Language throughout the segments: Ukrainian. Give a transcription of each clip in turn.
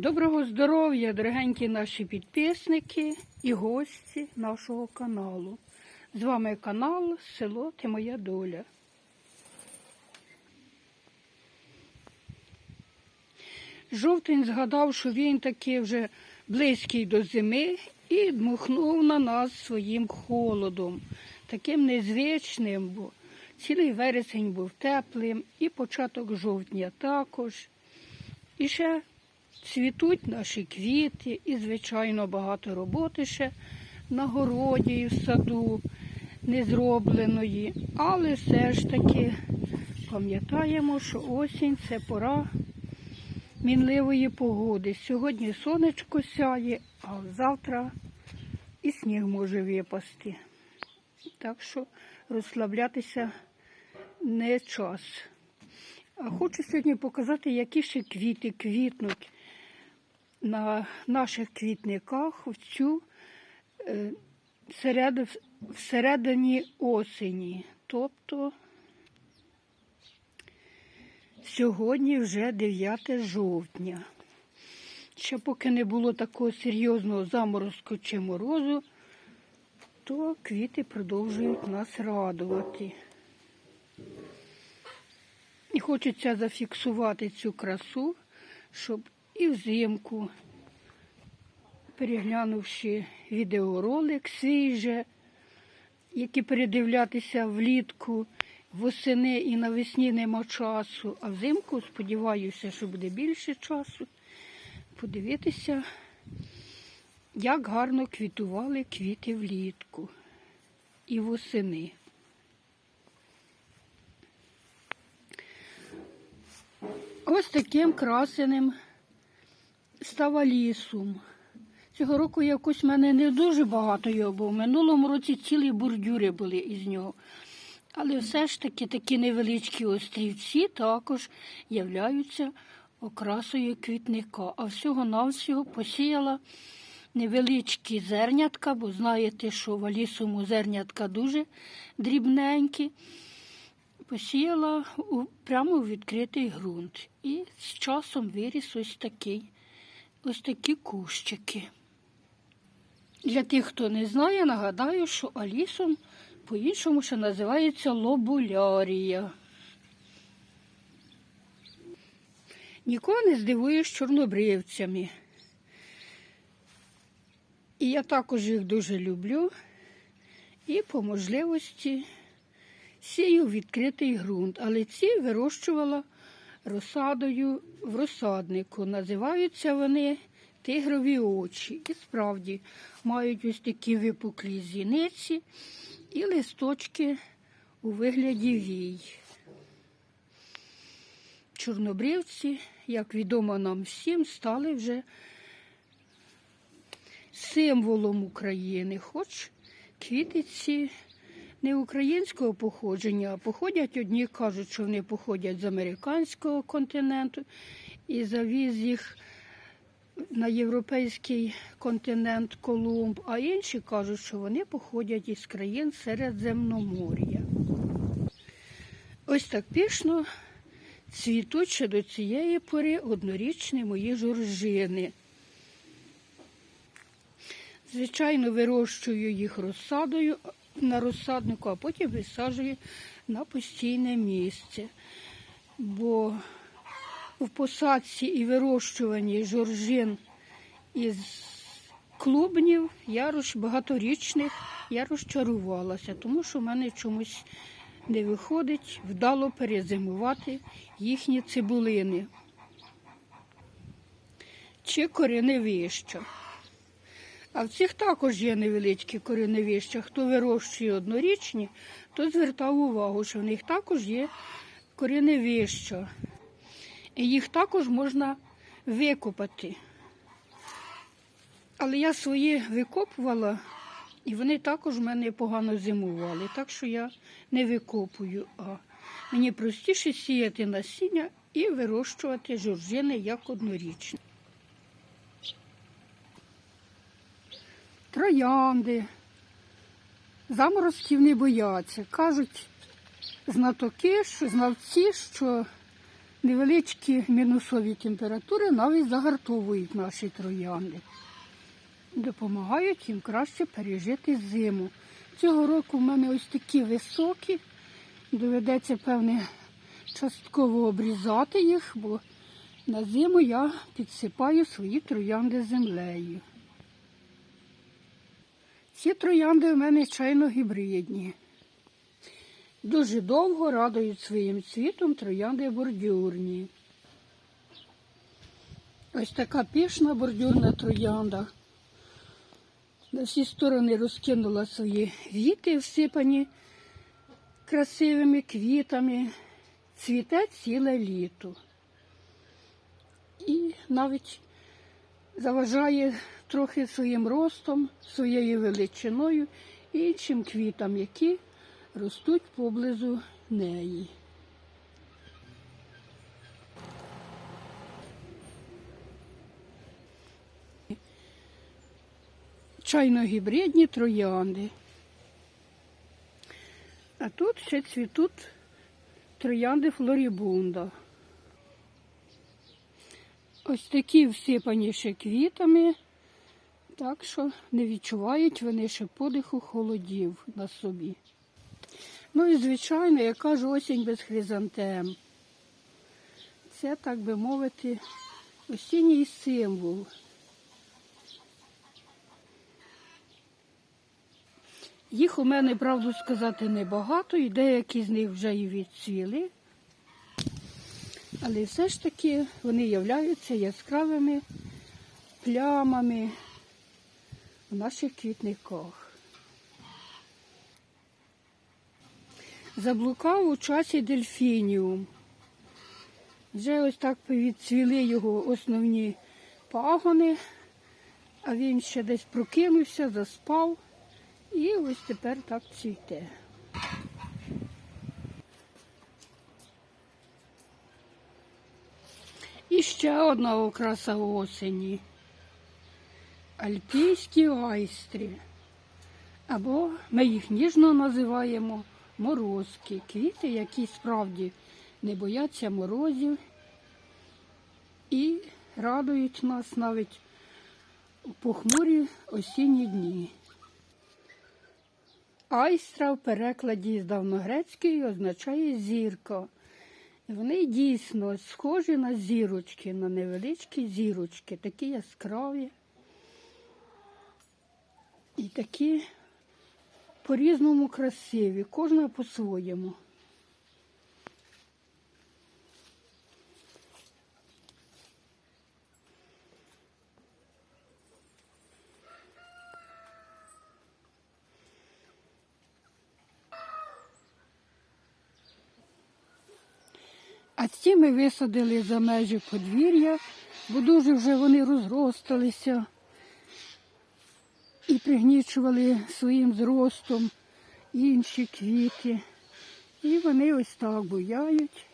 Доброго здоров'я, дорогенькі наші підписники і гості нашого каналу. З вами канал Село Ти Моя Доля. Жовтень згадав, що він таки вже близький до зими і дмухнув на нас своїм холодом, таким незвичним, бо цілий вересень був теплим, і початок жовтня також. І ще цвітуть наші квіти, і, звичайно, багато роботи ще на городі і в саду не зробленої. Але все ж таки пам'ятаємо, що осінь це пора мінливої погоди. Сьогодні сонечко сяє, а завтра і сніг може випасти. Так що розслаблятися не час. А хочу сьогодні показати, які ще квіти квітнуть на наших квітниках в цю е, всередині осені. Тобто сьогодні вже 9 жовтня. Ще поки не було такого серйозного заморозку чи морозу, то квіти продовжують нас радувати. І хочеться зафіксувати цю красу, щоб і взимку, переглянувши відеоролик свій же, який передивлятися влітку, восени і навесні нема часу, а взимку сподіваюся, що буде більше часу, подивитися, як гарно квітували квіти влітку і восени. Ось таким красеним става лісом. Цього року якось в мене не дуже багато його було. В минулому році цілі бурдюри були із нього. Але все ж таки такі невеличкі острівці також являються окрасою квітника. А всього-навсього посіяла невеличкі зернятка, бо знаєте, що в лісому зернятка дуже дрібненькі посіяла прямо у відкритий ґрунт. І з часом виріс ось такий, ось такі кущики. Для тих, хто не знає, нагадаю, що алісом по-іншому ще називається лобулярія. Нікого не здивуєш чорнобривцями. І я також їх дуже люблю. І по можливості сію відкритий ґрунт, але ці вирощувала розсадою в розсаднику. Називаються вони тигрові очі. І справді мають ось такі випуклі зіниці і листочки у вигляді вій. Чорнобривці, як відомо нам всім, стали вже символом України, хоч квітиці не українського походження, а походять одні кажуть, що вони походять з американського континенту і завіз їх на європейський континент Колумб, а інші кажуть, що вони походять із країн Середземномор'я. Ось так пішно цвітуть ще до цієї пори однорічні мої жоржини. Звичайно, вирощую їх розсадою на розсаднику, а потім висаджую на постійне місце. Бо в посадці і вирощуванні жоржин із клубнів я роз, багаторічних я розчарувалася, тому що в мене чомусь не виходить вдало перезимувати їхні цибулини чи кореневища. А в цих також є невеличкі кореневища. Хто вирощує однорічні, то звертав увагу, що в них також є кореневища. І їх також можна викопати. Але я свої викопувала, і вони також в мене погано зимували. Так що я не викопую. А мені простіше сіяти насіння і вирощувати жоржини як однорічні. Троянди. Заморозків не бояться. Кажуть знатоки, що знавці, що невеличкі мінусові температури навіть загартовують наші троянди. Допомагають їм краще пережити зиму. Цього року в мене ось такі високі. Доведеться, певне, частково обрізати їх, бо на зиму я підсипаю свої троянди землею. Ці троянди в мене чайно гібридні. Дуже довго радують своїм цвітом троянди бордюрні. Ось така пишна бордюрна троянда. На всі сторони розкинула свої віти, всипані красивими квітами. Цвіте ціле літо. І навіть заважає трохи своїм ростом, своєю величиною і іншим квітам, які ростуть поблизу неї. Чайно-гібридні троянди. А тут ще цвітуть троянди флорібунда. Ось такі всипані ще квітами, так що не відчувають вони ще подиху холодів на собі. Ну і, звичайно, я кажу, осінь без хризантем. Це, так би мовити, осінній символ. Їх у мене, правду сказати, небагато, і деякі з них вже і відцвіли. Але все ж таки вони являються яскравими плямами в наших квітниках. Заблукав у часі дельфініум. Вже ось так відцвіли його основні пагони, а він ще десь прокинувся, заспав і ось тепер так цвіте. І ще одна окраса осені. Альпійські айстрі. Або ми їх ніжно називаємо морозки. Квіти, які справді не бояться морозів і радують нас навіть у похмурі осінні дні. Айстра в перекладі з давногрецької означає зірка. Вони дійсно схожі на зірочки, на невеличкі зірочки, такі яскраві. І такі по-різному красиві, кожна по-своєму. А ці ми висадили за межі подвір'я, бо дуже вже вони розросталися і пригнічували своїм зростом інші квіти. І вони ось так буяють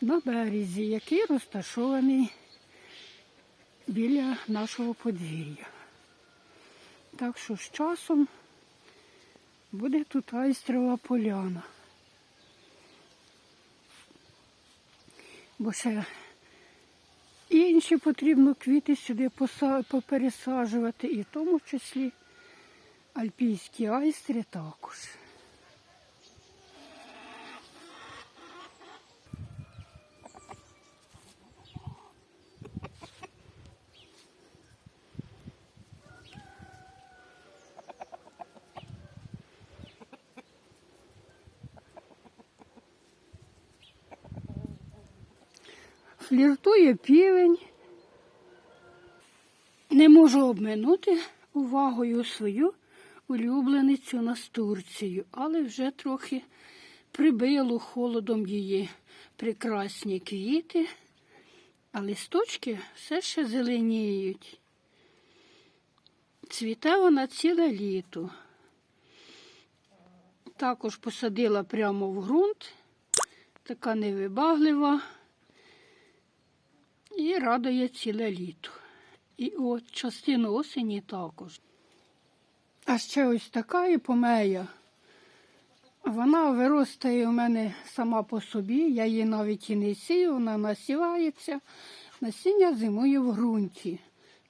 на березі, який розташований біля нашого подвір'я. Так що з часом буде тут айстрова поляна. Бо ще інші потрібно квіти сюди попересаджувати, і в тому числі альпійські айстри також. Фліртує півень. Не можу обминути увагою свою улюбленицю настурцію, але вже трохи прибило холодом її прекрасні квіти, а листочки все ще зеленіють. Цвіте вона ціле літо. Також посадила прямо в ґрунт, така невибаглива і радує ціле літо. І от частину осені також. А ще ось така іпомея Вона виростає у мене сама по собі, я її навіть і не сію, вона насівається. Насіння зимує в ґрунті.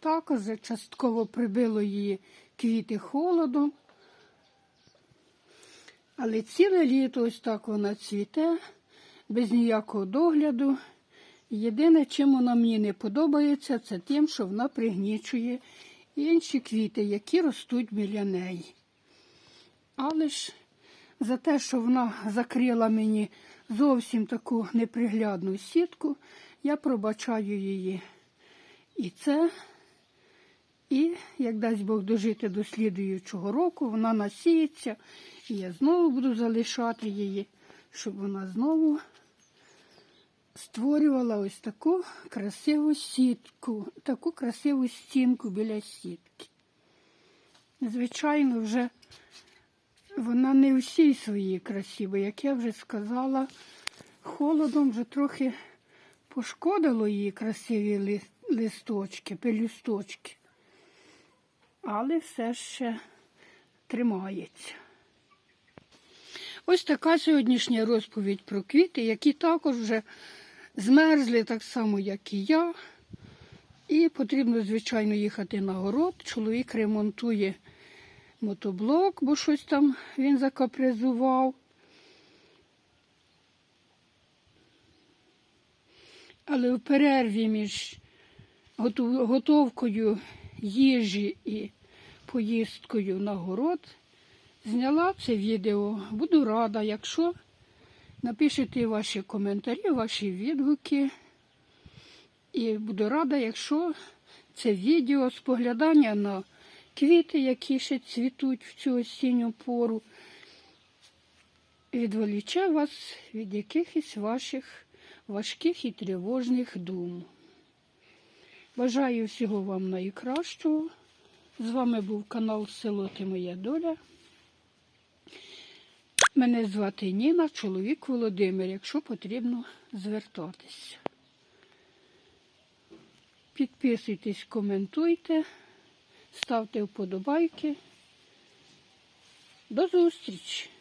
Також частково прибило її квіти холодом. Але ціле літо ось так вона цвіте, без ніякого догляду. Єдине, чим вона мені не подобається, це тим, що вона пригнічує інші квіти, які ростуть біля неї. Але ж за те, що вона закрила мені зовсім таку неприглядну сітку, я пробачаю її. І це, і як дасть Бог дожити до слідуючого року, вона насіється, і я знову буду залишати її, щоб вона знову створювала ось таку красиву сітку, таку красиву стінку біля сітки. Звичайно, вже вона не всій своїй красі, бо, як я вже сказала, холодом вже трохи пошкодило її красиві листочки, пелюсточки. Але все ще тримається. Ось така сьогоднішня розповідь про квіти, які також вже змерзли так само, як і я. І потрібно, звичайно, їхати на город. Чоловік ремонтує мотоблок, бо щось там він закапризував. Але в перерві між готовкою їжі і поїздкою на город зняла це відео. Буду рада, якщо напишете ваші коментарі, ваші відгуки. І буду рада, якщо це відео споглядання на квіти, які ще цвітуть в цю осінню пору, відволіче вас від якихось ваших важких і тривожних дум. Бажаю всього вам найкращого. З вами був канал Село Ти Моя Доля. Мене звати Ніна, чоловік Володимир, якщо потрібно звертатися. Підписуйтесь, коментуйте, ставте вподобайки. До зустрічі!